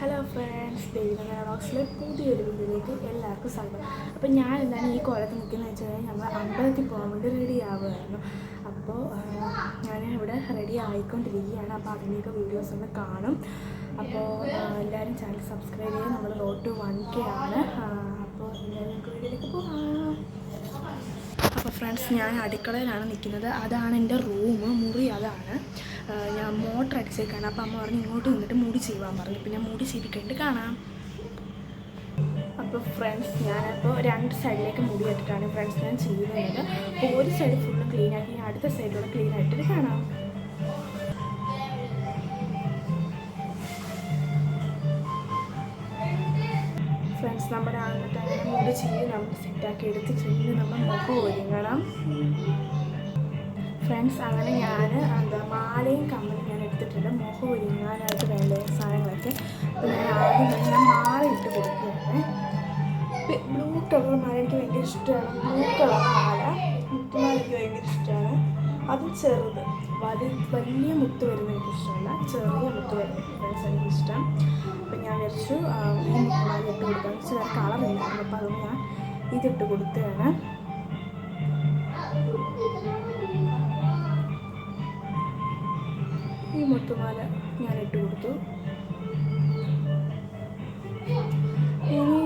Hello friends ദൈവം റോക്സിലെ പുതിയൊരു വീഡിയോയിലേക്ക് എല്ലാവർക്കും സ്വാഗതം. അപ്പോൾ ഞാൻ എന്താണ് ഈ കോലത്ത് നിൽക്കുന്നത് വെച്ച് കഴിഞ്ഞാൽ ഞങ്ങൾ അമ്പലത്തിൽ പോകാൻ വേണ്ടി റെഡി ആവുമായിരുന്നു അപ്പോൾ ഞാൻ ഇവിടെ റെഡി ആയിക്കൊണ്ടിരിക്കുകയാണ്. അപ്പോൾ അതിന്റെയൊക്കെ വീഡിയോസ് ഒന്ന് കാണും. അപ്പോൾ എല്ലാവരും ചാനൽ സബ്സ്ക്രൈബ് ചെയ്യുക നമ്മൾ റോഡ് ടു വൺ കെ ആണ് അപ്പോൾ എല്ലാവരും വീഡിയോയിലേക്ക് പോകാം. ഫ്രണ്ട്സ് ഞാൻ അടുക്കളയിലാണ് നിൽക്കുന്നത്. അതാണ് എന്റെ റൂം. മുറി അതാണ്. ഞാൻ മോട്ടർ അടിച്ചേക്കാണ്. അപ്പോൾ അമ്മ പറഞ്ഞു ഇങ്ങോട്ട് നിന്നിട്ട് മുടി ചെയ്യുവാൻ പറഞ്ഞു. പിന്നെ മുടി ചെയ്തിട്ടുണ്ട് കാണാം. അപ്പോൾ ഫ്രണ്ട്സ് ഞാനപ്പോൾ രണ്ട് സൈഡിലേക്ക് മുടി ഇട്ടിട്ടാണ് ഫ്രണ്ട്സ് ഞാൻ ചെയ്യുന്നത്. ഒരു സൈഡ് ഫുള്ള് ക്ലീൻ ആക്കി അടുത്ത സൈഡിലൂടെ ക്ലീൻ ആയിട്ട് കാണാം. നമ്മുടെ അങ്ങനത്തെ അങ്ങനെ ചെയ്ത് നമ്മൾ സെറ്റാക്കി എടുത്ത് ചെയ്ത് നമ്മൾ മുഖം ഒരുങ്ങണം ഫ്രണ്ട്സ് അങ്ങനെ ഞാൻ എന്താ മാലയും കമ്മലും ഞാൻ എടുത്തിട്ടുണ്ട്. മുഖം ഒരുങ്ങാനായിട്ട് വേണ്ട സാധനങ്ങളൊക്കെ. അപ്പോൾ ഞാൻ ആദ്യം തന്നെ മാല ഇട്ട് കൊടുക്കുകയാണ് ബ്ലൂ കളർ മാല എനിക്ക് ഭയങ്കര ഇഷ്ടമാണ്. ബ്ലൂ കളർ മാല. മുത്തുമാല എനിക്ക് ഭയങ്കര ഇഷ്ടമാണ്. അതും ചെറുത്. വലിയ വലിയ മുത്ത് വരുന്നത് എനിക്ക് ഇഷ്ടമല്ല. ചെറിയ മുത്ത് ഫ്രണ്ട്സ് എനിക്ക് ഇഷ്ടം. അപ്പം ഞാൻ വിചാരിച്ചു ഈ മുത്തുമാല ഇട്ട് കൊടുക്കാൻ വെച്ച് വേറെ കളറില്ലായിരുന്നു അപ്പോൾ അതുകൊണ്ട് ഞാൻ ഇതിട്ട് കൊടുത്തതാണ്. ഈ മുത്തുമാല ഞാൻ ഇട്ട് കൊടുത്തു. ഇനി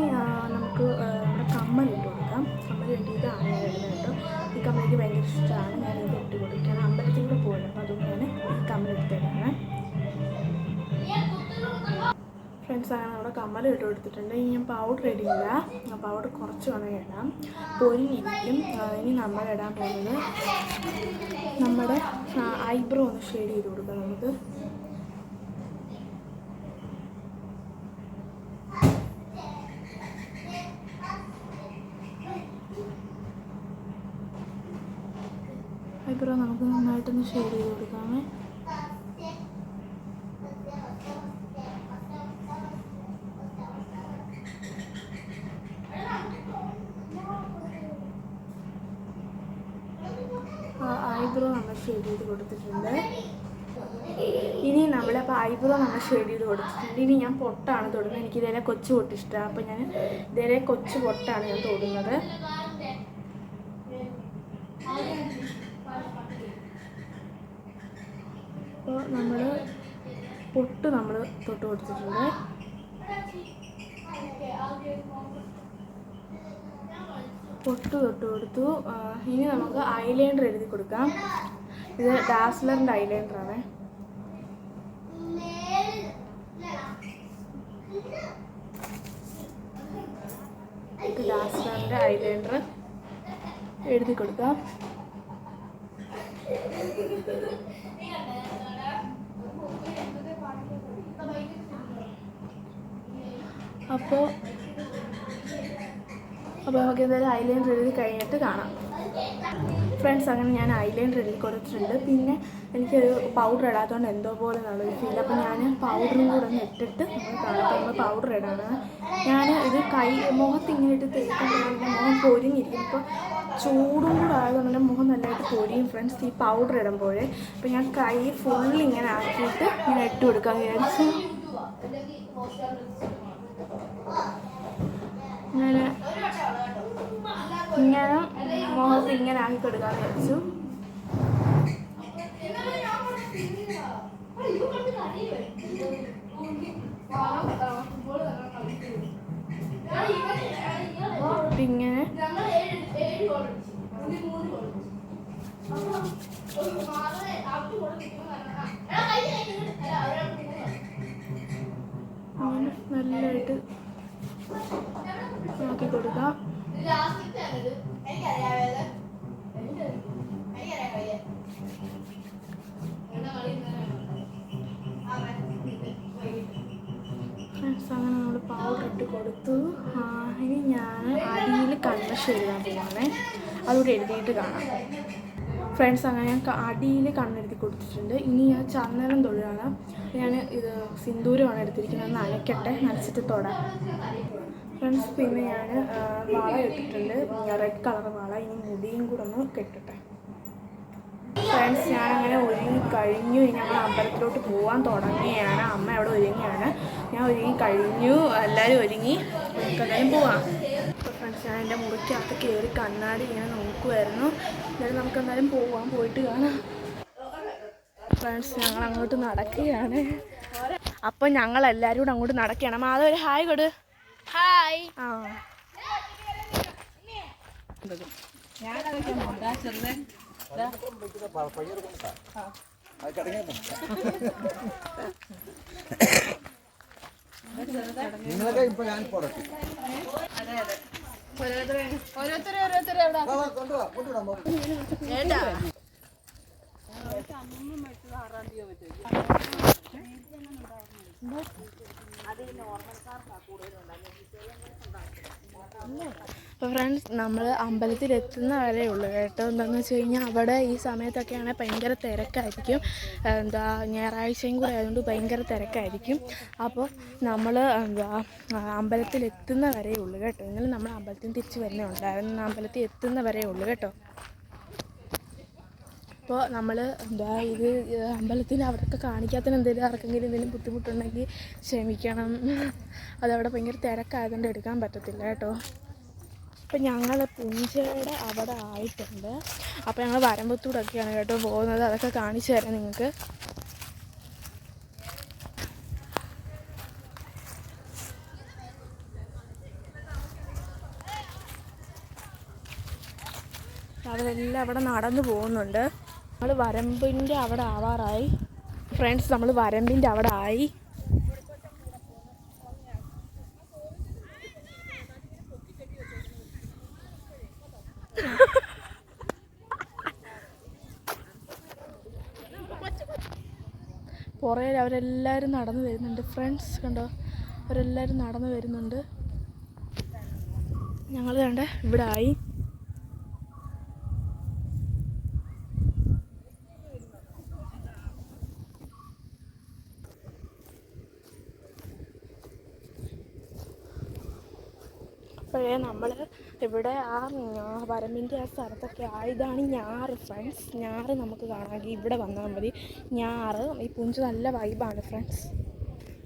നമുക്ക് നമ്മുടെ കമ്മൽ ഇട്ട് കൊടുക്കാം. കമ്മൽ ഇതാണ് ഞാൻ ഇടുന്നത് കേട്ടോ. ഈ കമ്മലിക്ക് ഭയങ്കര ഇഷ്ടമാണ്. ഞാൻ ഇത് ഇട്ട് അമ്പലത്തിൽ കൂടെ പോകണം അപ്പോൾ അതുകൊണ്ട് ഞാൻ ഈ കമ്മൽ എടുത്തതാണ് ഫ്രണ്ട്സ് അങ്ങനെ നമ്മുടെ കമ്മൽ ഇട്ട് കൊടുത്തിട്ടുണ്ട് ഇനി ഞാൻ പൗഡർ ഇടില്ല പൗഡർ കുറച്ച് വേണമെങ്കിൽ ഇടാം. പൊരിഞ്ഞിരിക്കും ഇനി നമ്മൾ ഇടാൻ പോകുന്നത് നമ്മുടെ ഐബ്രോ ഒന്ന് ഷെയ്ഡ് ചെയ്ത് കൊടുക്കാം നമുക്ക്. ഐബ്രോ നമുക്ക് നന്നായിട്ടൊന്ന് ഷെയ്ഡ് ചെയ്ത് കൊടുക്കാമേ. ഐബ്രോ നമ്മൾ ഷെയ്ഡ് ചെയ്ത് കൊടുത്തിട്ടുണ്ട്. ഇനി നമ്മളപ്പോൾ ഐബ്രോ നമ്മൾ ഷെയ്ഡ് ചെയ്ത് കൊടുത്തിട്ടുണ്ട്. ഇനി ഞാൻ പൊട്ടാണ് തൊടുന്നത്. എനിക്ക് ഇതേ കൊച്ചു പൊട്ടിഷ്ടമാണ് അപ്പോൾ ഞാൻ ഇതേ കൊച്ചു പൊട്ടാണ് ഞാൻ തൊടുന്നത് അപ്പോൾ നമ്മൾ പൊട്ട് തൊട്ട് കൊടുത്തിട്ടുണ്ട് പൊട്ട് തൊട്ട് കൊടുത്തു. ഇനി നമുക്ക് ഐലൈനർ എഴുതി കൊടുക്കാം. ഇത് ഡാസ്ലറിന്റെ ഐലൈനറാണ് ഇത് ഡാസ്ലറിന്റെ ഐലൈനർ എഴുതി കൊടുക്കാം. അപ്പോൾ അപ്പോൾ നമുക്ക് എന്തായാലും ഐലൈനർ എഴുതി കഴിഞ്ഞിട്ട് കാണാം. ഫ്രണ്ട്സ് അങ്ങനെ ഞാൻ ഐലൈനർ എഴുതി കൊടുത്തിട്ടുണ്ട്. പിന്നെ എനിക്കൊരു പൗഡർ ഇടാത്തതുകൊണ്ട് എന്തോ പോലെ എന്നുള്ളൊരു ഫീൽ അപ്പോൾ ഞാൻ പൗഡറും കൂടെ ഒന്ന് ഇട്ടിട്ട് നമ്മൾ കാണാം. നമ്മൾ പൗഡർ ഇടാണ്. ഞാൻ ഇത് കൈ മുഖത്ത് ഇങ്ങനെ ഇട്ട് തേക്കുമ്പോൾ മുഖം പൊരിഞ്ഞിരിക്കും ഇപ്പോൾ ചൂടും കൂടെ ആയതുകൊണ്ട് എന്റെ മുഖം നല്ലതായിട്ട് പൊരിയും. ഫ്രണ്ട്സ് ഈ പൗഡർ ഇടുമ്പോഴേ അപ്പോൾ ഞാൻ കൈ ഫുൾ ഇങ്ങനെ ആക്കിയിട്ട് ഇങ്ങനെ ഇട്ട് കൊടുക്കാൻ വിചാരിച്ചു ഇങ്ങനെ ഇങ്ങനെ മുഖത്ത് ഇങ്ങനെ ആക്കി കൊടുക്കാൻ വിചാരിച്ചു. അപ്പൊ ഫ്രണ്ട്സ് അങ്ങനെ നമ്മൾ പൗഡർ ഇട്ട് കൊടുത്തു ഇനി ഞാൻ അടിയിൽ കണ്ണഷ് എഴുതാൻ പോകുന്നത് അതുകൂടെ എഴുതിയിട്ട് കാണാം. ഫ്രണ്ട്സ് അങ്ങനെ ഞാൻ അടിയിൽ കണ്ണെഴുതി കൊടുത്തിട്ടുണ്ട്. ഇനി ഞാൻ ചന്ദനം തൊഴിലാണ് ഞാൻ ഇത് സിന്ദൂരമാണ് എടുത്തിരിക്കുന്നത്. നനയ്ക്കട്ടെ നനച്ചിട്ട് തൊടാം. ഫ്രണ്ട്സ് പിന്നെ ഞാൻ വള ഇട്ടിട്ടുണ്ട്. റെഡ് കളർ വള ഇനി മുടിയും കൂടെ ഒന്ന് കെട്ടട്ടെ. ഫ്രണ്ട്സ് ഞാനങ്ങനെ ഒരുങ്ങി കഴിഞ്ഞു. ഞങ്ങൾ അമ്പലത്തിലോട്ട് പോകാൻ തുടങ്ങിയാണ് അമ്മ അവിടെ ഒരുങ്ങിയാണ് ഞാൻ ഒരുങ്ങി കഴിഞ്ഞു. എല്ലാവരും ഒരുങ്ങി. നമുക്ക് എന്തായാലും പോവാം. ഫ്രണ്ട്സ് ഞാൻ എന്റെ മുറിക്കകത്ത് കയറി കണ്ണാടി ഇങ്ങനെ നോക്കുമായിരുന്നു എന്നാലും നമുക്ക് എന്തായാലും പോവാം. പോയിട്ട് കാണാം. ഫ്രണ്ട്സ് ഞങ്ങൾ അങ്ങോട്ട് നടക്കുകയാണ്. അപ്പം ഞങ്ങൾ എല്ലാവരും കൂടെ അങ്ങോട്ട് നടക്കുകയാണ്. മാധവ് ഒരു ഹായ് കൊടു. ഹായ്. ആ. നിങ്ങളൊക്കെ ഇപ്പൊ ഞാൻ പുറത്ത്. ഓരോരുത്തരെ ഓരോരുത്തരെ എവിടെ കൊണ്ടുപോവാ കൊണ്ടുവിടാം ഏട്ടാ അപ്പോൾ ഫ്രണ്ട്സ് നമ്മൾ അമ്പലത്തിൽ എത്തുന്ന വരെ ഉള്ളൂ കേട്ടോ. എന്താണെന്ന് വെച്ച് കഴിഞ്ഞാൽ അവിടെ ഈ സമയത്തൊക്കെയാണെങ്കിൽ ഭയങ്കര തിരക്കായിരിക്കും. എന്താ ഞായറാഴ്ചയും കൂടെ ആയതുകൊണ്ട് ഭയങ്കര തിരക്കായിരിക്കും. അപ്പോൾ നമ്മൾ എന്താ അമ്പലത്തിൽ എത്തുന്ന വരെ ഉള്ളൂ കേട്ടോ. ഇന്നലെ നമ്മൾ അമ്പലത്തിൽ തിരിച്ച് വരുന്നേ ഉണ്ടായിരുന്നു അമ്പലത്തിൽ എത്തുന്ന വരെ ഉള്ളൂ കേട്ടോ. അപ്പോൾ നമ്മൾ എന്താ ഇത് അമ്പലത്തിന് അവിടെയൊക്കെ കാണിക്കാത്തതിന് എന്തെങ്കിലും ആർക്കെങ്കിലും എന്തെങ്കിലും ബുദ്ധിമുട്ടുണ്ടെങ്കിൽ ക്ഷമിക്കണം. അതവിടെ ഭയങ്കര തിരക്കായതുകൊണ്ട് എടുക്കാൻ പറ്റത്തില്ല കേട്ടോ. അപ്പം ഞങ്ങൾ പുഞ്ചയുടെ അവിടെ ആയിട്ടുണ്ട്. അപ്പോൾ ഞങ്ങൾ വരമ്പത്തൂടൊക്കെയാണ് കേട്ടോ പോകുന്നത്. അതൊക്കെ കാണിച്ചു തരാം നിങ്ങൾക്ക്. അവരെല്ലാം അവിടെ നടന്നു പോകുന്നുണ്ട്. നമ്മൾ വരമ്പിന്റെ അവിടെ ആവാറായി. ഫ്രണ്ട്സ് നമ്മൾ വരമ്പിന്റെ അവിടെ ആയി. പുറകിൽ അവരെല്ലാവരും നടന്നു വരുന്നുണ്ട്. ഫ്രണ്ട്സ് കണ്ടോ? അവരെല്ലാവരും നടന്നു വരുന്നുണ്ട്. ഞങ്ങൾ കണ്ട? ഇവിടെ ആയി. അപ്പോഴേ നമ്മൾ ഇവിടെ ആ വരമ്പിന്റെ ആ സ്ഥലത്തൊക്കെ ആയതാണ് ഞാറ് ഫ്രണ്ട്സ്. ഞാറ് നമുക്ക് കാണാമെങ്കിൽ ഇവിടെ വന്നാൽ മതി. ഞാറ് ഈ പുഞ്ച് നല്ല വൈബാണ് ഫ്രണ്ട്സ്.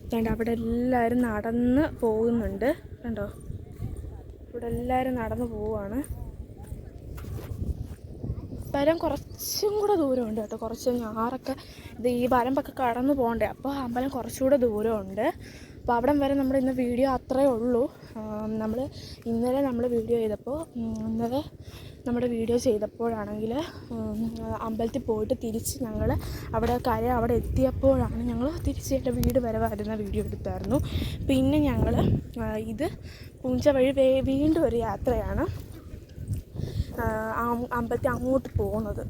അതുകൊണ്ട് അവിടെ എല്ലാവരും നടന്ന് പോകുന്നുണ്ട്. കണ്ടോ? ഇവിടെ എല്ലാവരും നടന്ന് പോവുകയാണ്. വരം കുറച്ചും കൂടെ ദൂരമുണ്ട് കേട്ടോ. കുറച്ച് ഞാറൊക്കെ ഇത് ഈ വരമ്പൊക്കെ കടന്നു പോകണ്ടേ. അപ്പോൾ അമ്പലം കുറച്ചുകൂടെ ദൂരമുണ്ട്. അപ്പോൾ അവിടം വരെ നമ്മുടെ ഇന്ന് വീഡിയോ അത്രയേ ഉള്ളൂ. നമ്മൾ ഇന്നലെ നമ്മൾ വീഡിയോ ചെയ്തപ്പോൾ ഇന്നലെ നമ്മുടെ വീഡിയോ ചെയ്തപ്പോഴാണെങ്കിൽ അമ്പലത്തിൽ പോയിട്ട് തിരിച്ച് ഞങ്ങൾ അവിടെ കര അവിടെ എത്തിയപ്പോഴാണ് ഞങ്ങൾ തിരിച്ച് എന്റെ വീട് വരെ വരുന്ന വീഡിയോ എടുത്തായിരുന്നു. പിന്നെ ഞങ്ങൾ ഇത് പൂഞ്ച വഴി വീണ്ടും ഒരു യാത്രയാണ് അമ്പലത്തിൽ അങ്ങോട്ട് പോകുന്നത്.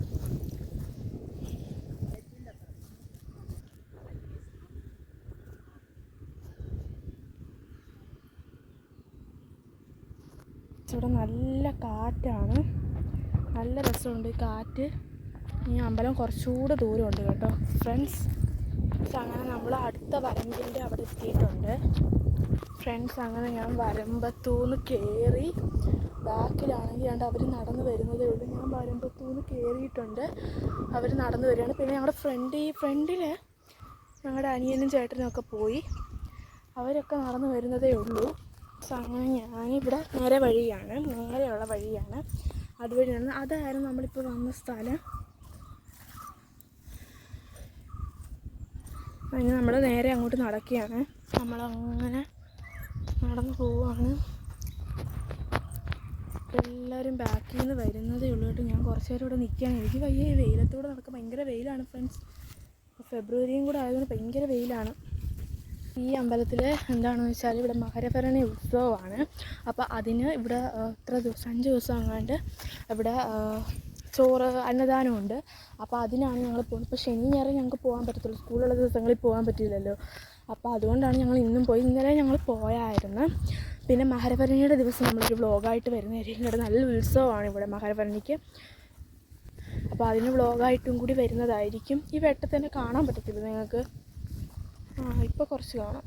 ഇവിടെ നല്ല കാറ്റാണ്. നല്ല രസമുണ്ട് ഈ കാറ്റ്. ഈ അമ്പലം കുറച്ചുകൂടെ ദൂരമുണ്ട് കേട്ടോ. ഫ്രണ്ട്സ് അങ്ങനെ നമ്മൾ അടുത്ത വരമ്പിന്റെ അവിടെ എത്തിയിട്ടുണ്ട്. ഫ്രണ്ട്സ് അങ്ങനെ ഞാൻ വരമ്പത്തൂന്ന് കയറി ബാക്കിലാണെങ്കിൽ കണ്ട് അവർ നടന്നു വരുന്നതേ ഉള്ളൂ. ഞാൻ വരമ്പത്തൂന്ന് കയറിയിട്ടുണ്ട് അവർ നടന്നു വരികയാണ്. പിന്നെ ഞങ്ങളുടെ ഫ്രണ്ട് ഈ ഫ്രണ്ടിൽ ഞങ്ങളുടെ അനിയനും ചേട്ടനും ഒക്കെ പോയി. അവരൊക്കെ നടന്നു വരുന്നതേ ഉള്ളൂ. സോ അങ്ങനെ ഞാനിവിടെ നേരെ വഴിയാണ് നേരെയുള്ള വഴിയാണ്. അതുവഴി നിന്ന് അതായിരുന്നു നമ്മളിപ്പോൾ വന്ന സ്ഥലം. അതിന് നമ്മൾ നേരെ അങ്ങോട്ട് നടക്കുകയാണ്. നമ്മളങ്ങനെ നടന്നു പോവാണ്. എല്ലാവരും ബാക്കിൽ നിന്ന് വരുന്നതേ ഉള്ളൂ കേട്ടോ. ഞാൻ കുറച്ച് നേരം ഇവിടെ നിൽക്കുകയാണ്. എനിക്ക് വയ്യ ഈ വെയിലത്തൂടെ നടക്കാൻ ഭയങ്കര വെയിലാണ് ഫ്രണ്ട്സ് ഫെബ്രുവരിയും കൂടെ ആയതുകൊണ്ട് ഭയങ്കര വെയിലാണ്. ഈ അമ്പലത്തിൽ എന്താണെന്ന് വെച്ചാൽ ഇവിടെ മകരഭരണി ഉത്സവമാണ്. അപ്പോൾ അതിന് ഇവിടെ ഇത്ര ദിവസം അഞ്ച് ദിവസം അങ്ങാണ്ട് ഇവിടെ ചോറ് അന്നദാനമുണ്ട്. അപ്പോൾ അതിനാണ് ഞങ്ങൾ പോകുന്നത്. ഇപ്പോൾ ശനി ഞായറും ഞങ്ങൾക്ക് പോകാൻ പറ്റത്തുള്ളൂ. സ്കൂളുള്ള ദിവസങ്ങളിൽ പോകാൻ പറ്റില്ലല്ലോ. അപ്പോൾ അതുകൊണ്ടാണ് ഞങ്ങൾ ഇന്നും പോയി. ഇന്നലെ ഞങ്ങൾ പോയായിരുന്നു. പിന്നെ മകരഭരണിയുടെ ദിവസം നമ്മളൊരു വ്ളോഗായിട്ട് വരുന്നതായിരിക്കും ഇവിടെ നല്ല ഉത്സവമാണ് ഇവിടെ മകരഭരണിക്ക്. അപ്പോൾ അതിന് വ്ളോഗായിട്ടും കൂടി വരുന്നതായിരിക്കും. ഈ വെട്ടത്തന്നെ കാണാൻ പറ്റത്തില്ല നിങ്ങൾക്ക്? ആ ഇപ്പോൾ കുറച്ച് കാണാം.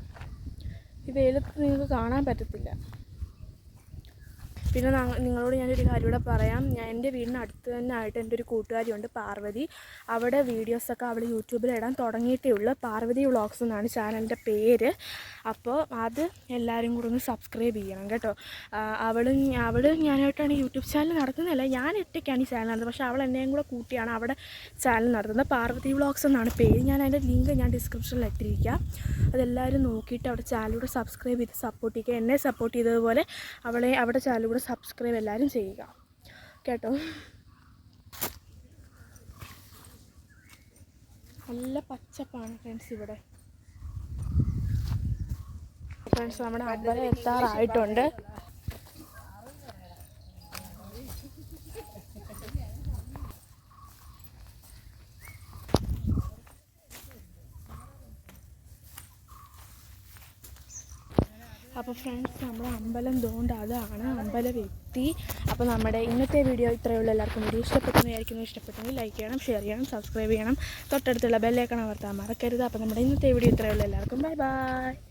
ഈ വെയിലത്ത് നിങ്ങൾക്ക് കാണാൻ പറ്റത്തില്ല. പിന്നെ നിങ്ങളോട് ഞാനൊരു കാര്യം കൂടെ പറയാം. ഞാൻ എന്റെ വീടിന് അടുത്ത് തന്നെ ആയിട്ട് എന്റെ ഒരു കൂട്ടുകാരിയുണ്ട് പാർവതി. അവിടെ വീഡിയോസൊക്കെ അവൾ യൂട്യൂബിൽ ഇടാൻ തുടങ്ങിയിട്ടേ ഉള്ളൂ. പാർവതി വ്ളോഗ്സ് എന്നാണ് ചാനലിന്റെ പേര്. അപ്പോൾ അത് എല്ലാവരും കൂടെ ഒന്ന് സബ്സ്ക്രൈബ് ചെയ്യണം കേട്ടോ. അവൾ അവൾ ഞാനായിട്ടാണ് യൂട്യൂബ് ചാനൽ നടത്തുന്നതല്ല ഞാൻ ഒറ്റയ്ക്കാണ് ഈ ചാനൽ നടത്തുന്നത്. പക്ഷേ അവൾ എന്നെയും കൂടെ കൂട്ടിയാണ് അവിടെ ചാനൽ നടത്തുന്നത്. പാർവതി വ്ളോഗ്സ് എന്നാണ് പേര്. ഞാൻ അതിന്റെ ലിങ്ക് ഞാൻ ഡിസ്ക്രിപ്ഷനിൽ ഇട്ടിരിക്കാം. അതെല്ലാവരും നോക്കിയിട്ട് അവിടെ ചാനലൂടെ സബ്സ്ക്രൈബ് ചെയ്ത് സപ്പോർട്ട് ചെയ്യുക എന്നെ സപ്പോർട്ട് ചെയ്തതുപോലെ അവളെ അവിടെ സബ്സ്ക്രൈബ് എല്ലാവരും ചെയ്യുക. കേട്ടോ? നല്ല പച്ചപ്പാണ് ഫ്രണ്ട്സ് ഇവിടെ. ഫ്രണ്ട്സ് നമ്മുടെ അമ്പലം എത്താറായിട്ടുണ്ട്. അപ്പോൾ ഫ്രണ്ട്സ് നമ്മൾ അമ്പലം തോണ്ട് അതാണ് അമ്പല എത്തി അപ്പോൾ നമ്മുടെ ഇന്നത്തെ വീഡിയോ ഇത്രയേ ഉള്ളൂ. എല്ലാവർക്കും വീഡിയോ ഇഷ്ടപ്പെട്ടെന്ന് വിചാരിക്കുന്നു. ഇഷ്ടപ്പെട്ടെങ്കിൽ ലൈക്ക് ചെയ്യണം ഷെയർ ചെയ്യണം സബ്സ്ക്രൈബ് ചെയ്യണം. തൊട്ടടുത്തുള്ള ബെല്ലേക്കണം അമർത്താൻ മറക്കരുത്. അപ്പോൾ നമ്മുടെ ഇന്നത്തെ വീഡിയോ ഇത്രയേ ഉള്ളൂ. എല്ലാവർക്കും ബൈ ബൈ